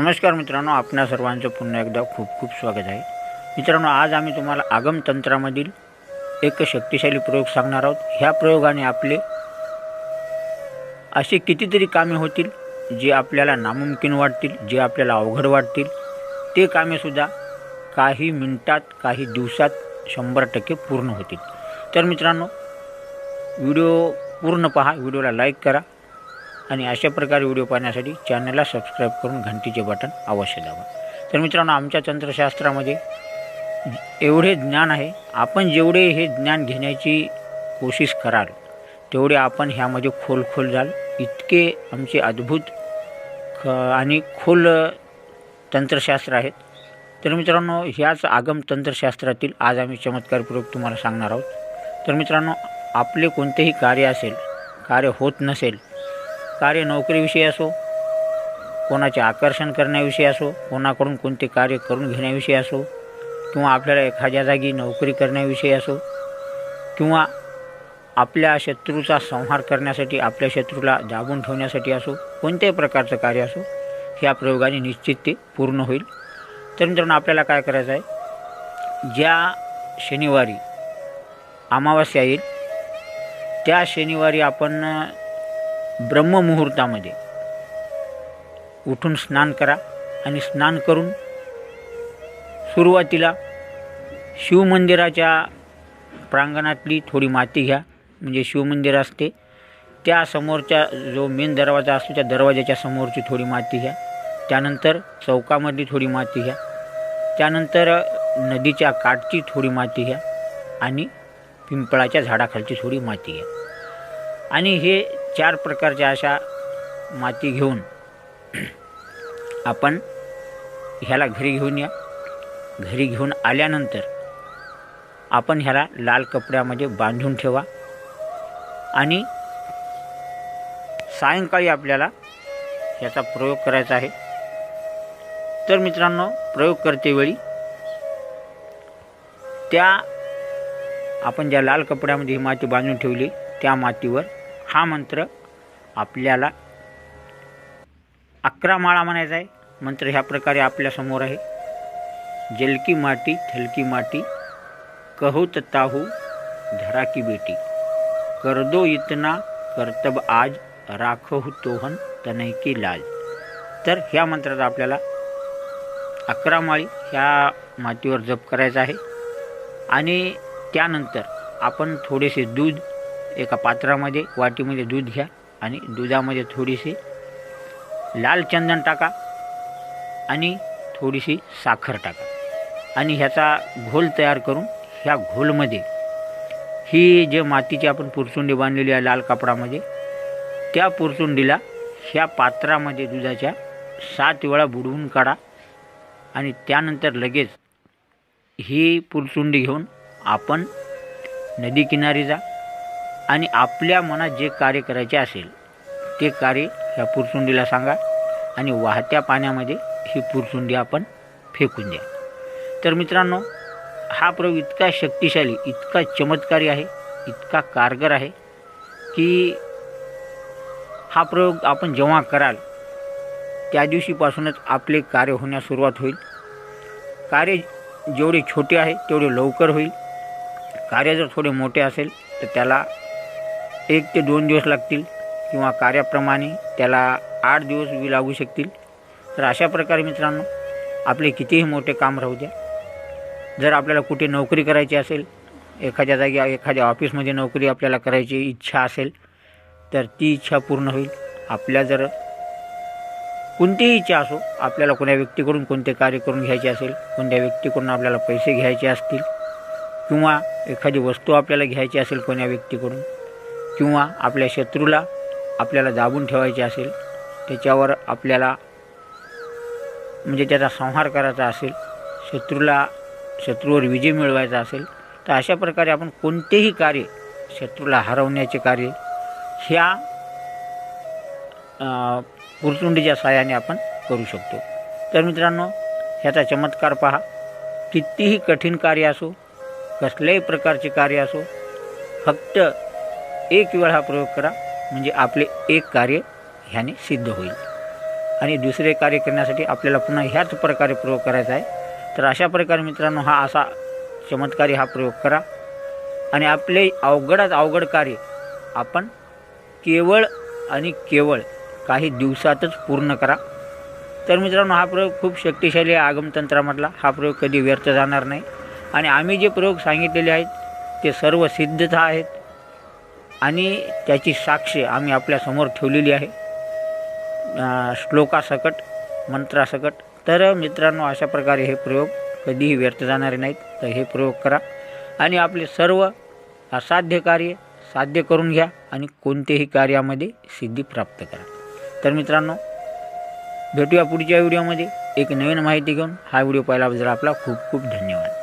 नमस्कार मित्रांनो आपणा सर्वांचं पुन्हा एकदा खूप खूप स्वागत आहे. मित्रांनो आज आम्ही तुम्हाला आगम तंत्रामधील एक शक्तिशाली प्रयोग सांगणार आहोत. ह्या प्रयोगाने आपले असे कितीतरी कामे होतील जे आपल्याला नामुमकिन वाटतील जे आपल्याला अवघड वाटतील. ते कामेसुद्धा काही मिनटात काही दिवसात शंभर टक्के पूर्ण होतील. तर मित्रांनो व्हिडिओ पूर्ण पहा व्हिडिओला लाईक करा. आणि अशा प्रकारे व्हिडिओ पाहण्यासाठी चॅनलला सबस्क्राईब करून घंटीचे बटन अवश्य दाबा. तर मित्रांनो आमच्या तंत्रशास्त्रामध्ये एवढे ज्ञान आहे आपण जेवढे हे ज्ञान घेण्याची कोशिश कराल तेवढे आपण ह्यामध्ये खोल खोल जाल. इतके आमचे अद्भुत ख आणि खोल तंत्रशास्त्र आहेत. तर मित्रांनो ह्याच आगम तंत्रशास्त्रातील आज आम्ही चमत्कारपूर्वक तुम्हाला सांगणार आहोत. तर मित्रांनो आपले कोणतेही कार्य असेल कार्य होत नसेल कार्य नोकरीविषयी असो कोणाचे आकर्षण करण्याविषयी असो कोणाकडून कोणते कार्य करून घेण्याविषयी असो किंवा आपल्याला एखाद्या जागी नोकरी करण्याविषयी असो किंवा आपल्या शत्रूचा संहार करण्यासाठी आपल्या शत्रूला दाबून ठेवण्यासाठी असो कोणत्याही प्रकारचं कार्य असो ह्या प्रयोगाने निश्चित ते पूर्ण होईल. तर मित्रांनो आपल्याला काय करायचं आहे? ज्या शनिवारी अमावास्या येईल त्या शनिवारी आपण ब्रह्ममुहूर्तामध्ये. उठून स्नान करा आणि स्नान करून सुरुवातीला शिवमंदिराच्या प्रांगणातली थोडी माती घ्या. म्हणजे शिवमंदिर असते. त्या समोरच्या जो मेन दरवाजा असतो त्या दरवाजाच्या समोरची थोडी माती घ्या. त्यानंतर चौकामधली थोडी माती घ्या. त्यानंतर नदीच्या काठची थोडी माती घ्या आणि पिंपळाच्या झाडाखालची थोडी माती घ्या. आणि हे चार प्रकारच्या अशा माती घेऊन आपण ह्याला घरी घेऊन या. घरी घेऊन आल्यानंतर आपण ह्याला लाल कपड्यामध्ये बांधून ठेवा. आणि सायंकाळी आपल्याला ह्याचा प्रयोग करायचा आहे. तर मित्रांनो प्रयोग करतेवेळी त्या आपण ज्या लाल कपड्यामध्ये ही माती बांधून ठेवली त्या मातीवर हा मंत्र आपल्याला अकरा माळा म्हणायचा आहे. मंत्र ह्या प्रकारे आपल्यासमोर आहे. जलकी माटी थलकी माटी कहो ताहू धरा की बेटी. कर दो इतना कर्तब आज राखो तोहन तनय की लाज तर ह्या मंत्राचा आपल्याला अकरा माळी ह्या मातीवर जप करायचा आहे. आणि त्यानंतर आपण थोडेसे दूध एका पात्रामध्ये वाटीमध्ये दूध घ्या आणि दुधामध्ये थोडीशी लाल चंदन टाका आणि थोडीशी साखर टाका. आणि ह्याचा घोल तयार करून ह्या घोलमध्ये ही जे मातीची आपण पुरचुंडी बांधलेली आहे लाल कापडामध्ये त्या पुरचुंडीला ह्या पात्रामध्ये दुधाच्या सात वेळा बुडवून काढा आणि त्यानंतर लगेच ही पुरचुंडी घेऊन आपण नदी किनारी जा. आणि आपल्या मनात जे कार्य करायचे असेल ते कार्य ह्या पुरचुंडीला सांगा आणि वाहत्या पाण्यामध्ये ही पुरचुंडी आपण फेकून द्या. तर मित्रांनो हा प्रयोग इतका शक्तिशाली इतका चमत्कारी आहे इतका कारगर आहे की हा प्रयोग आपण जेव्हा कराल त्या दिवशीपासूनच आपले कार्य होण्यास सुरुवात होईल. कार्य जेवढे छोटे आहे तेवढे लवकर होईल. कार्य जर थोडे मोठे असेल तर त्याला एक ते दोन दिवस लागतील किंवा कार्याप्रमाणे त्याला आठ दिवस लागू शकतील. तर अशा प्रकारे मित्रांनो आपले कितीही मोठे काम राहू द्या. जर आपल्याला कुठे नोकरी करायची असेल एखाद्या जागी एखाद्या ऑफिसमध्ये नोकरी आपल्याला करायची इच्छा असेल तर ती इच्छा पूर्ण होईल. आपल्या जर कोणतीही इच्छा असो आपल्याला कोण्या व्यक्तीकडून कोणते कार्य करून घ्यायचे असेल कोणत्या व्यक्तीकडून आपल्याला पैसे घ्यायचे असतील किंवा एखादी वस्तू आपल्याला घ्यायची असेल कोण्या व्यक्तीकडून किंवा आपल्या शत्रूला आपल्याला दाबून ठेवायचे असेल त्याच्यावर आपल्याला म्हणजे त्याचा संहार करायचा असेल शत्रूला शत्रूवर विजय मिळवायचा असेल तर अशा प्रकारे आपण कोणतेही कार्य शत्रूला हरवण्याचे कार्य ह्या पुरचुंडीच्या सहाय्याने आपण करू शकतो. तर मित्रांनो ह्याचा चमत्कार पहा. कितीही कठीण कार्य असो कसल्याही प्रकारचे कार्य असो फक्त एक वेळ हा प्रयोग करा म्हणजे आपले एक कार्य ह्याने सिद्ध होईल. आणि दुसरे कार्य करण्यासाठी आपल्याला पुन्हा ह्याच प्रकारे प्रयोग करायचा आहे. तर अशा प्रकारे मित्रांनो हा असा चमत्कारी हा प्रयोग करा. आणि आपले अवघडात अवघड कार्य आपण केवळ आणि केवळ काही दिवसातच पूर्ण करा. तर मित्रांनो हा प्रयोग खूप शक्तिशाली आहे आगमतंत्रामधला. हा प्रयोग कधी व्यर्थ जाणार नाही. आणि आम्ही जे प्रयोग सांगितलेले आहेत ते सर्व सिद्धच आहेत. आणि त्याची साक्ष आम्ही आपल्यासमोर ठेवलेली आहे. श्लोकासकट मंत्रासकट. तर मित्रांनो अशा प्रकारे हे प्रयोग कधीही व्यर्थ जाणारे नाहीत. तर हे प्रयोग करा. आणि आपले सर्व असाध्य कार्य साध्य करून घ्या आणि कोणतेही कार्यामध्ये सिद्धी प्राप्त करा. तर मित्रांनो भेटूया पुढच्या व्हिडिओमध्ये. एक नवीन माहिती घेऊन हा व्हिडिओ पाहिल्याबद्दल आपला खूप खूप धन्यवाद.